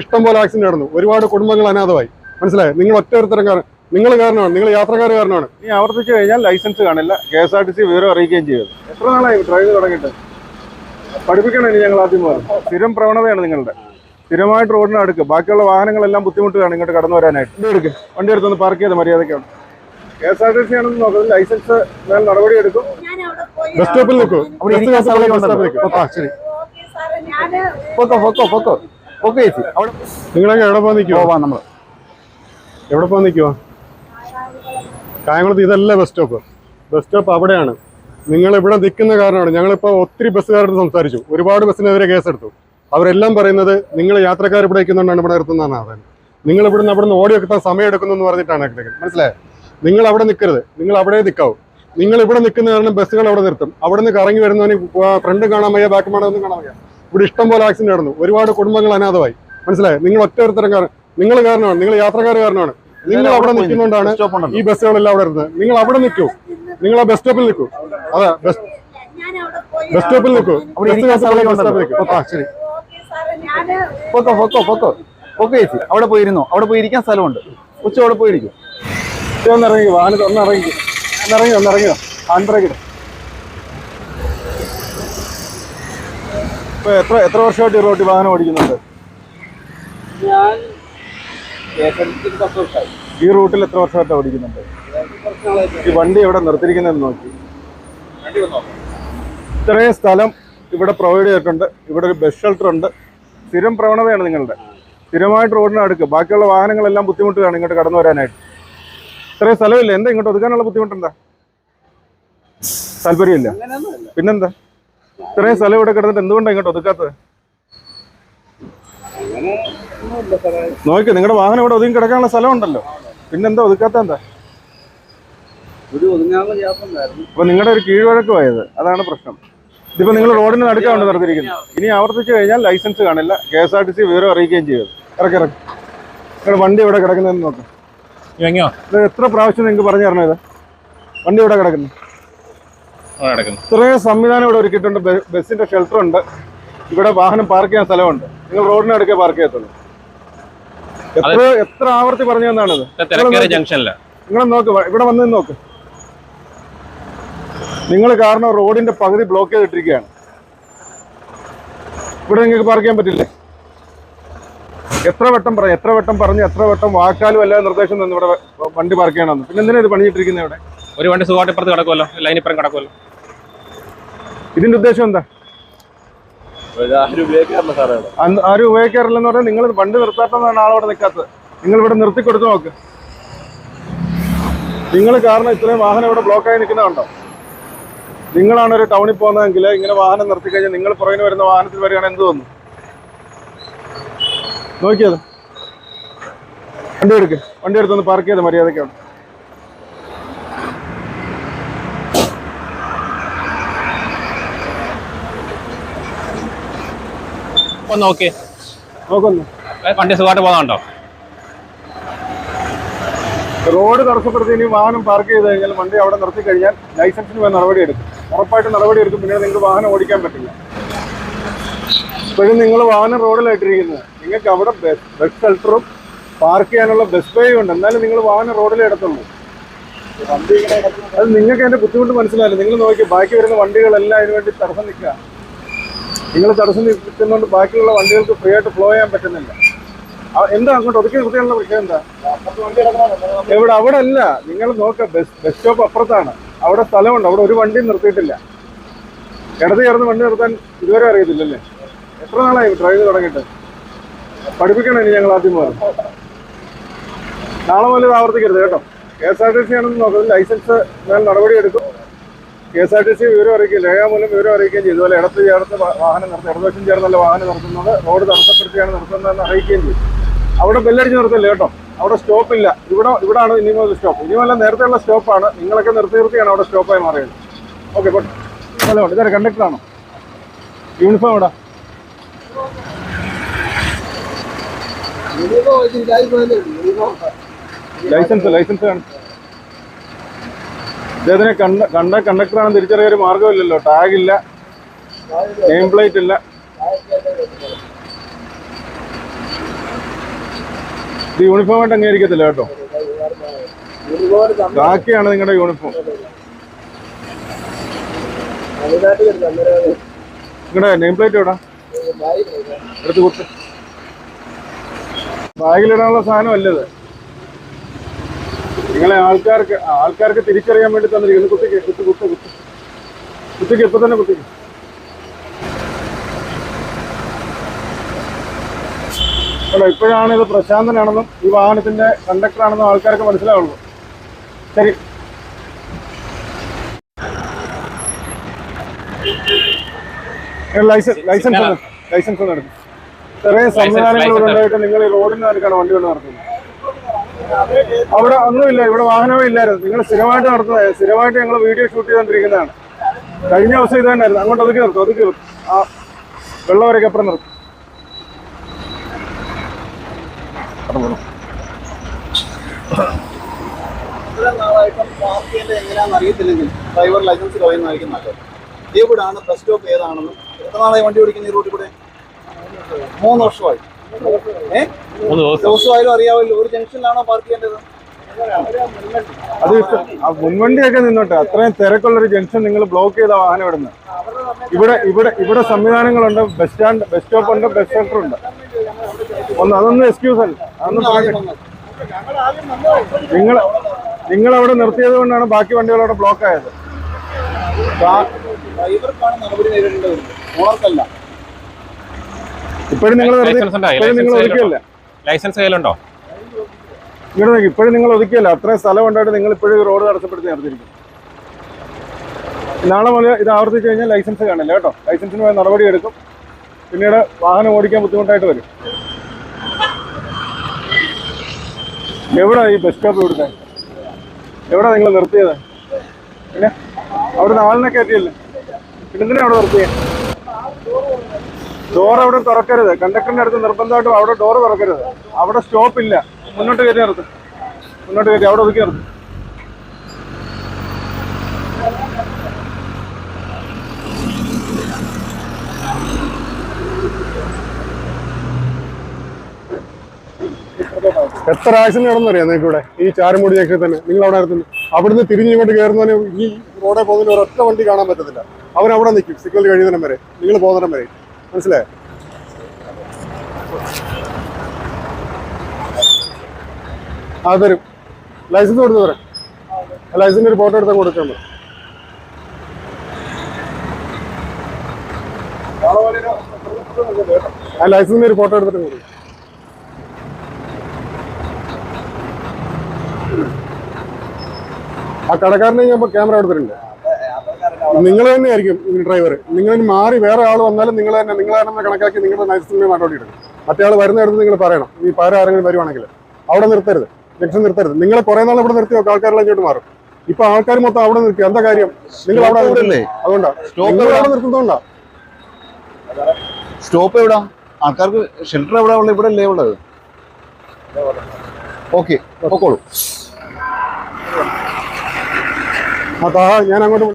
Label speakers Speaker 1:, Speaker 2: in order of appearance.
Speaker 1: ഇഷ്ടം പോലെ ആക്സിഡന്റ് നടന്നു. ഒരുപാട് കുടുംബങ്ങൾ അനാഥമായി. മനസ്സിലായോ? നിങ്ങൾ ഒറ്റ ഒരുത്തരം കാരണം നിങ്ങൾ കാരണമാണ്. നിങ്ങൾ യാത്രക്കാർ കാരണമാണ്.
Speaker 2: നീ ആവർത്തിച്ചു കഴിഞ്ഞാൽ ലൈസൻസ് കാണില്ല. K S R T C വിവരം അറിയിക്കുകയും ചെയ്യും എത്ര നാളായി ഡ്രൈവ് തുടങ്ങിയിട്ട്? പഠിപ്പിക്കണം ഇനി ഞങ്ങൾ ആദ്യം പോകാം സ്ഥിരം പ്രവണതയാണ് നിങ്ങളുടെ. സ്ഥിരമായിട്ട് റോഡിന് അടുക്കുക ബാക്കിയുള്ള വാഹനങ്ങളെല്ലാം ബുദ്ധിമുട്ടുകയാണ് ഇങ്ങോട്ട് കടന്നു വരാനായിട്ട്. വണ്ടി എടുക്ക്. വണ്ടി എടുത്തൊന്ന് പാർക്ക് ചെയ്ത് മര്യാദയ്ക്കാണ്. K S R T C ആണെന്ന് നോക്കുന്നത് ലൈസൻസ് മേൽ നടപടി എടുക്കും.
Speaker 1: ബസ് സ്റ്റോപ്പിൽ നിൽക്കും.
Speaker 2: പൊക്കോ പൊക്കോ പൊക്കോ. പൊക്കോ ചേച്ചി അവിടെ
Speaker 1: നിങ്ങളൊക്കെ എവിടെ പോകാൻ നിൽക്കുമോ
Speaker 2: പോവാം നമ്മൾ
Speaker 1: എവിടെ പോകാൻ നിൽക്കുമോ കായംകുളത്ത് ഇതല്ല ബസ് സ്റ്റോപ്പ് ബസ് സ്റ്റോപ്പ് അവിടെയാണ്. നിങ്ങൾ ഇവിടെ നിൽക്കുന്ന കാരണമാണ്. ഞങ്ങളിപ്പോൾ ഒത്തിരി ബസ്സുകാരോട് സംസാരിച്ചു. ഒരുപാട് ബസ്സിനെതിരെ കേസെടുത്തു. അവരെല്ലാം പറയുന്നത് നിങ്ങൾ യാത്രക്കാർ ഇവിടെ നിൽക്കുന്നുണ്ടാണ് ഇവിടെ നിർത്തുന്നതാണ് പറയുന്നത്. നിങ്ങൾ ഇവിടുന്ന് അവിടെ നിന്ന് ഓടി ഓടിയെത്താൻ സമയം എടുക്കുന്നു എന്ന് പറഞ്ഞിട്ടാണ് കിടക്കുന്നത് മനസ്സിലായോ? നിങ്ങൾ അവിടെ നിൽക്കരുത്. നിങ്ങൾ അവിടെ നിൽക്കാവും. നിങ്ങൾ ഇവിടെ നിൽക്കുന്ന കാരണം ബസ്സുകൾ അവിടെ നിർത്തും. അവിടെ നിന്ന് കറങ്ങി വരുന്നവന് ഫ്രണ്ട് കാണാൻ വയ്യ ബാക്ക് കാണാൻ കാണാൻ വയ്യ. ഇവിടെ ഇഷ്ടം പോലെ ആക്സിഡന്റ് നടന്നു. ഒരുപാട് കുടുംബങ്ങൾ അനാഥമായി. മനസ്സിലായോ? നിങ്ങൾ ഒറ്റ ഒരുത്തരം കാരണം നിങ്ങൾ കാരണമാണ് നിങ്ങൾ യാത്രക്കാർ കാരണമാണ് നിങ്ങൾ അവിടെ നിൽക്കുന്നതുകൊണ്ടാണ് ഈ ബസ്സുകളെല്ലാം അവിടെ ഇരുന്നത്. നിങ്ങൾ അവിടെ നിൽക്കൂ. നിങ്ങൾ ആ ബസ് സ്റ്റോപ്പിൽ നിൽക്കൂ. അതെ ബസ് ബസ് സ്റ്റോപ്പിൽ നിൽക്കൂ. ശരി.
Speaker 2: പൊക്കോ പൊക്കോ പൊക്കോ. പൊക്കോ ചേച്ചി. അവിടെ പോയിരുന്നു. അവിടെ പോയി ഇരിക്കാൻ സ്ഥലമുണ്ട്. ഉച്ച അവിടെ പോയിരിക്കും. ഒന്നിറങ്ങി
Speaker 1: ഒന്ന് ഇറങ്ങി ഒന്നിറങ്ങി ഒന്ന് ഇറങ്ങി. ഒന്ന് ഇറങ്ങി ഒന്ന് ഇറങ്ങിയോ ഹാൻഡ് ബ്രേക്ക് ഇട്.
Speaker 2: ഇപ്പൊ എത്ര എത്ര വർഷമായിട്ട് ഈ റോഡിൽ വാഹനം ഓടിക്കുന്നുണ്ട്?
Speaker 3: ഞാൻ
Speaker 2: ഈ റൂട്ടിൽ എത്ര വർഷമായിട്ട് ഓടിക്കുന്നുണ്ട്? ഈ വണ്ടി ഇവിടെ നിർത്തിയിരിക്കുന്നതെന്ന് നോക്കി. ഇത്രയും സ്ഥലം ഇവിടെ പ്രൊവൈഡ് ചെയ്തിട്ടുണ്ട്. ഇവിടെ ഒരു ബസ് ഷെൽട്ടർ ഉണ്ട്. സ്ഥിരം പ്രവണതയാണ് നിങ്ങളുടെ. സ്ഥിരമായിട്ട് റോഡിന് അടുക്ക്. ബാക്കിയുള്ള വാഹനങ്ങളെല്ലാം ബുദ്ധിമുട്ടുകയാണ് ഇങ്ങോട്ട് കടന്നു വരാനായിട്ട്. ഇത്രയും സ്ഥലമില്ല? എന്താ ഇങ്ങോട്ട് ഒതുക്കാനുള്ള ബുദ്ധിമുട്ടെന്താ താല്പര്യമില്ല. പിന്നെന്താ? ഇത്രയും സ്ഥലം ഇവിടെ കിടന്നിട്ട് എന്തുകൊണ്ടാണ് ഇങ്ങോട്ട് ഒതുക്കാത്തത്? നോക്കി നിങ്ങളുടെ വാഹനം ഇവിടെ ഒതുങ്ങി കിടക്കാനുള്ള സ്ഥലം ഉണ്ടല്ലോ പിന്നെന്താ ഒതുക്കാത്ത എന്താ? അപ്പൊ നിങ്ങളുടെ ഒരു കീഴ്വഴക്ക് പോയത് അതാണ് പ്രശ്നം. ഇതിപ്പോ നിങ്ങൾ റോഡിന് നടുക്കാണ് നിർത്തിയിരിക്കുന്നത് ഇനി ആവർത്തിച്ചു കഴിഞ്ഞാൽ ലൈസൻസ് കാണില്ല. K S R T C വിവരം അറിയിക്കുകയും ചെയ്യും. ഇറക്കി ഇറക്കി. നിങ്ങളുടെ വണ്ടി ഇവിടെ കിടക്കുന്നതെന്ന് നോക്കാം. ഇത് എത്ര പ്രാവശ്യം നിങ്ങൾക്ക് പറഞ്ഞു തരണം ഇത്? വണ്ടി ഇവിടെ കിടക്കുന്നു?
Speaker 4: നടക്കുന്നു
Speaker 2: ഇത്രയും സംവിധാനം ഇവിടെ ഒരുക്കിയിട്ടുണ്ട്. ബസ്സിന്റെ ഷെൽട്ടർ ഉണ്ട്. ഇവിടെ വാഹനം പാർക്ക് ചെയ്യാൻ സ്ഥലമുണ്ട്. നിങ്ങൾ റോഡിന് അടുക്കേ പാർക്ക് ചെയ്യത്തുള്ളൂ. എത്ര എത്ര ആവർത്തി പറഞ്ഞു തന്നാണിത്?
Speaker 4: ജംഗ്ഷനില്ല
Speaker 2: നിങ്ങൾ നോക്ക്. ഇവിടെ വന്ന് നോക്ക്. നിങ്ങൾ കാരണം റോഡിന്റെ പകുതി ബ്ലോക്ക് ചെയ്തിട്ടിരിക്കുകയാണ്. ഇവിടെ നിങ്ങൾക്ക് പാർക്ക് ചെയ്യാൻ പറ്റില്ലേ? എത്ര വട്ടം പറയാം എത്ര വട്ടം പറഞ്ഞു എത്ര വട്ടം വാക്കാലും അല്ലാതെ നിർദ്ദേശം തന്നു ഇവിടെ വണ്ടി പാർക്ക് ചെയ്യണമെന്ന്. പിന്നെ എന്തിനാണ് ഇത് പണിയിട്ടിരിക്കുന്നത് ഇവിടെ?
Speaker 4: ഒരു വണ്ടി സുഖമായിട്ട് ഇപ്പുറത്ത് കിടക്കുമല്ലോ ലൈനിപ്പുറം കിടക്കുമല്ലോ
Speaker 2: ഇതിന്റെ ഉദ്ദേശം എന്താ?
Speaker 3: ആരും
Speaker 2: ഉപയോഗിക്കാറില്ലെന്ന് പറഞ്ഞാൽ നിങ്ങൾ വണ്ടി നിർത്താത്തതാണ് ആളവിടെ നിൽക്കാത്തത്. നിങ്ങൾ ഇവിടെ നിർത്തി കൊടുത്തു നോക്ക്. നിങ്ങൾ കാരണം ഇത്രയും വാഹനം ഇവിടെ ബ്ലോക്കായി നിൽക്കുന്നതുണ്ടോ നിങ്ങളാണ് ഒരു ടൗണിൽ പോകുന്നതെങ്കിൽ ഇങ്ങനെ വാഹനം നിർത്തി കഴിഞ്ഞാൽ നിങ്ങൾ പുറകിന് വരുന്ന വാഹനത്തിൽ വരികയാണെങ്കിൽ എന്ത് തോന്നുന്നു? നോക്കിയത്. വണ്ടി എടുക്ക്. വണ്ടി എടുത്തൊന്ന് പാർക്ക് ചെയ്ത് മര്യാദയ്ക്കാണ്
Speaker 4: ഒന്ന് നോക്കി.
Speaker 2: നോക്കുന്നു.
Speaker 4: വണ്ടി സുഖമായിട്ട് പോകുന്നുണ്ടോ?
Speaker 2: റോഡ് തടസ്സപ്പെടുത്തി ഇനി വാഹനം പാർക്ക് ചെയ്ത് കഴിഞ്ഞാൽ വണ്ടി അവിടെ നിർത്തി കഴിഞ്ഞാൽ ലൈസൻസിന് വേണ്ട നടപടി എടുക്കും. ഉറപ്പായിട്ട് നടപടി എടുക്കും. പിന്നെ നിങ്ങൾക്ക് വാഹനം ഓടിക്കാൻ പറ്റില്ല. ഇപ്പോഴും നിങ്ങൾ വാഹനം റോഡിലായിട്ടിരിക്കുന്നത്. നിങ്ങൾക്ക് അവിടെ ബസ് ഷെൽട്ടറും പാർക്ക് ചെയ്യാനുള്ള ബസ് വേ ഉണ്ട്. എന്നാലും നിങ്ങൾ വാഹനം റോഡിലേ എടുത്തുള്ളൂ. അത് നിങ്ങൾക്ക് അതിന്റെ ബുദ്ധിമുട്ട് മനസ്സിലായില്ല നിങ്ങൾ നോക്കി ബാക്കി വരുന്ന വണ്ടികളെല്ലാം അതിനുവേണ്ടി തടസ്സം നിൽക്കുക. നിങ്ങൾ തടസ്സം നിൽക്കുന്നതുകൊണ്ട് ബാക്കിയുള്ള വണ്ടികൾക്ക് ഫ്രീ ആയിട്ട് ഫ്ലോ ചെയ്യാൻ പറ്റുന്നില്ല. എന്താ അങ്ങോട്ട് ഒതുക്കി നിർത്തിയുള്ള വിഷയം എന്താ? എവിടെ അവിടെ അല്ല നിങ്ങൾ നോക്ക ബസ് ബസ് സ്റ്റോപ്പ് അപ്പുറത്താണ്. അവിടെ സ്ഥലമുണ്ട്. അവിടെ ഒരു വണ്ടിയും നിർത്തിയിട്ടില്ല. ഇടത് ചേർന്ന് വണ്ടി നിർത്താൻ ഇതുവരെ അറിയത്തില്ലല്ലേ? എത്ര നാളായി ഡ്രൈവ് തുടങ്ങിയിട്ട്? പഠിപ്പിക്കണം ഇനി ഞങ്ങൾ ആദ്യം മുതൽ നാളെ മുതൽ ആവർത്തിക്കരുത് കേട്ടോ. K S R T C ആണെന്ന് നോക്കുന്നത് ലൈസൻസ് നടപടിയെടുക്കും. നടപടി എടുക്കും K S R T C വിവരം അറിയിക്കും രേഖാമൂലം വിവരം അറിയിക്കുകയും ചെയ്തു. അതുപോലെ ഇടത്ത് ചേർത്ത് വാഹനം നിർത്തി ഇടതുവശം ചേർന്നല്ല വാഹനം നിർത്തുന്നത് റോഡ് തടസ്സപ്പെടുത്തിയാണ് നിർത്തുന്നതെന്ന് അറിയിക്കുകയും ചെയ്തു. അവിടെ ബെല്ലടിച്ച് നിർത്തല്ലേ കേട്ടോ. അവിടെ സ്റ്റോപ്പ് ഇല്ല. ഇവിടെ ഇവിടാണ് ഇനി മുതൽ സ്റ്റോപ്പ് ഇനി മുതൽ നേരത്തെയുള്ള സ്റ്റോപ്പാണ് നിങ്ങളൊക്കെ നിർത്തി നിർത്തിയാണ് അവിടെ സ്റ്റോപ്പായി മാറിയത്. ഓക്കെ പോട്ടെ സ്ഥലമുണ്ട് ഇതൊരു കണ്ടക്ടറാണോ യൂണിഫോം ഇവിടെ. ലൈസൻസ് ലൈസൻസ് കാണിച്ചു ഇദ്ദേഹത്തിനെ കണ്ട കണ്ട കണ്ടക്ടറാണ് തിരിച്ചറിയാൻ ഒരു മാർഗമില്ലല്ലോ ടാഗില്ല നെയിം പ്ലേറ്റ് ഇല്ല. ഇത് യൂണിഫോം ആയിട്ട് അംഗീകരിക്കത്തില്ല കേട്ടോ. ബാക്കിയാണ് നിങ്ങളുടെ യൂണിഫോം നിങ്ങളുടെ നെയിം പ്ലേറ്റ് എവിടാ? എടുത്ത് കുത്ത് ബാഗിലിടാനുള്ള സാധനം അല്ലത് നിങ്ങളെ ആൾക്കാർക്ക് ആൾക്കാർക്ക് തിരിച്ചറിയാൻ വേണ്ടി തന്നിരിക്കുന്നു. കുത്തിക്ക് കുട്ടി കുട്ടി കുട്ടി. കുത്തിക്ക് ഇപ്പൊ തന്നെ കുത്തിക്ക് അല്ല ഇപ്പോഴാണ് ഇത് പ്രശാന്തനാണെന്നും ഈ വാഹനത്തിന്റെ കണ്ടക്ടർ ആണെന്നും ആൾക്കാർക്ക് മനസ്സിലാവുള്ളൂ. ശരി. ലൈസൻസ് ലൈസൻസ് ലൈസൻസ് ഒന്നും എടുക്കും ചെറിയ സംവിധാനങ്ങൾ ഉണ്ടായിട്ട് നിങ്ങൾ ഈ റോഡിന് നിന്ന് വണ്ടി കൊണ്ട് നടത്തുന്നത് അവിടെ ഒന്നുമില്ല ഇവിടെ വാഹനമേ ഇല്ലായിരുന്നു. നിങ്ങൾ സ്ഥിരമായിട്ട് നടത്തുന്നത് സ്ഥിരമായിട്ട് ഞങ്ങൾ വീഡിയോ ഷൂട്ട് ചെയ്തുകൊണ്ടിരിക്കുന്നതാണ് കഴിഞ്ഞ ദിവസം ഇത് തന്നെയായിരുന്നു. അങ്ങോട്ട് ഒതുക്കി നിർത്തും ഒതുക്കി നിർത്തും. ആ വെള്ളം വരയ്ക്ക് അപ്പുറം നിർത്തും.
Speaker 3: എങ്ങനെയാണെന്ന് അറിയത്തില്ലെങ്കിൽ ഡ്രൈവർ ലൈസൻസ് കളയുന്നതായിരിക്കും നല്ലത്. എവിടാണ് ബസ് സ്റ്റോപ്പ് ഏതാണെന്നും എത്ര നാളായി വണ്ടി ഓടിക്കുന്ന ഈ റൂട്ടിൽ കൂടെ? മൂന്ന് വർഷമായി. ദിവസമായാലും അറിയാമല്ലോ. ഒരു ജംഗ്ഷനിലാണോ പാർക്ക് ചെയ്യേണ്ടത്?
Speaker 2: അത് ഇപ്പൊ ആ മുൻവണ്ടിയൊക്കെ നിന്നോട്ടെ. അത്രയും തിരക്കുള്ള ഒരു ജംഗ്ഷൻ നിങ്ങൾ ബ്ലോക്ക് ചെയ്ത വാഹനം ഇവിടുന്ന്. ഇവിടെ ഇവിടെ ഇവിടെ സംവിധാനങ്ങളുണ്ട്. ബസ് സ്റ്റാൻഡ് ബസ് സ്റ്റോപ്പ് ഉണ്ട് ബസ് സെന്റർ ഉണ്ട്. ഒന്ന് അതൊന്നും എക്സ്ക്യൂസ് അല്ല. അതൊന്നും നിങ്ങൾ നിങ്ങൾ അവിടെ നിർത്തിയത് കൊണ്ടാണ് ബാക്കി വണ്ടികൾ അവിടെ ബ്ലോക്ക് ആയത്.
Speaker 3: ഡ്രൈവർക്കാണ് നടപടി നേരിടേണ്ടത് ഓണർക്കല്ല
Speaker 2: ഇപ്പോഴും നിങ്ങൾ നിങ്ങൾ ഒതുക്കിയല്ല?
Speaker 4: ലൈസൻസ് കയ്യിലുണ്ടോ?
Speaker 2: ഇങ്ങോട്ട് നോക്കി ഇപ്പോഴും നിങ്ങൾ ഒതുക്കിയല്ല? അത്രയും സ്ഥലം ഉണ്ടായിട്ട് നിങ്ങൾ ഇപ്പോഴും റോഡ് തടസ്സപ്പെടുത്തി നടത്തിയിരിക്കും നാളെ മുതൽ ഇത് ആവർത്തിച്ചു കഴിഞ്ഞാൽ ലൈസൻസ് കാണില്ല കേട്ടോ? ലൈസൻസിന് പോയ നടപടി എടുക്കും. പിന്നീട് വാഹനം ഓടിക്കാൻ ബുദ്ധിമുട്ടായിട്ട് വരും. എവിടാ ഈ ബസ് സ്റ്റോപ്പ് ഇവിടുത്തെ? എവിടാ നിങ്ങൾ നിർത്തിയത്? പിന്നെ അവിടെ ആളിനെ കയറ്റിയല്ലേ? പിന്നെ എന്തിനാ അവിടെ നിർത്തിയത് ഡോർ അവിടെ തുറക്കരുത്. കണ്ടക്ടറിന്റെ അടുത്ത് നിർബന്ധമായിട്ടും അവിടെ ഡോർ തുറക്കരുത്. അവിടെ സ്റ്റോപ്പ് ഇല്ല. മുന്നോട്ട് കയറി നിർത്തും. മുന്നോട്ട് കയറി അവിടെ ഒതുക്കി നിർത്തും.
Speaker 1: എത്ര ആക്സിഡന്റ് നടന്നറിയാം നിങ്ങൾക്ക് ഇവിടെ ഈ ചാരമൂടി ജംഗ്ഷനിൽ തന്നെ. നിങ്ങൾ അവിടെ നിർത്തുന്നു അവിടുന്ന് തിരിഞ്ഞ് ഇങ്ങോട്ട് കയറുന്നതിന് ഈ റോഡിൽ പോകുന്നതിന് ഒരൊറ്റ വണ്ടി കാണാൻ പറ്റത്തില്ല. അവൻ അവിടെ നിൽക്കും. സിഗ്നൽ കഴിയുന്നിടം വരെ. നിങ്ങൾ പോകുന്നിടം വരെ. മനസ്സിലായോ? ആ തരും. ലൈസൻസ് കൊടുത്തു തരാം. ലൈസൻസിന്റെ ഒരു ഫോട്ടോ എടുത്താൽ കൊടുക്കാൻ പറ്റും ആ ലൈസൻസിന്റെ ഒരു ഫോട്ടോ എടുത്തിട്ട് കൊടുക്കും. ആ കടക്കാരനെ ഞാൻ ക്യാമറ എടുത്തിട്ടുണ്ട് നിങ്ങൾ തന്നെയായിരിക്കും ഡ്രൈവർ നിങ്ങൾ മാറി വേറെ ആൾ വന്നാലും നിങ്ങൾ തന്നെ നിങ്ങൾ തന്നെ കണക്കാക്കി നിങ്ങളുടെ നൈസിനെ നടപടി എടുക്കും. മറ്റേ ആൾ വരുന്നിടത്ത് നിങ്ങൾ പറയണം ഈ പാര ആരെങ്കിലും വരുവാണെങ്കിൽ അവിടെ നിർത്തരുത് ജംഗ്ഷൻ നിർത്തരുത്. നിങ്ങൾ കുറെ നാൾ ഇവിടെ നിർത്തി നോക്കുക ആൾക്കാരെല്ലാം ഇങ്ങോട്ട് മാറും. ഇപ്പൊ ആൾക്കാർ മൊത്തം അവിടെ നിർത്തി എന്താ കാര്യം? നിങ്ങൾ അവിടെ അതുകൊണ്ടാണ് അതുകൊണ്ടാ. നിങ്ങൾ അവിടെ നിർത്തുന്നതുകൊണ്ടാ.
Speaker 5: സ്റ്റോപ്പ് എവിടാ? ആൾക്കാർക്ക് ഷെൽട്ടർ എവിടെ ഉള്ളത്? ഇവിടെ അല്ലേ ഉള്ളത്? ഓക്കെ പൊക്കോളൂ.
Speaker 1: ഞാൻ അങ്ങോട്ട്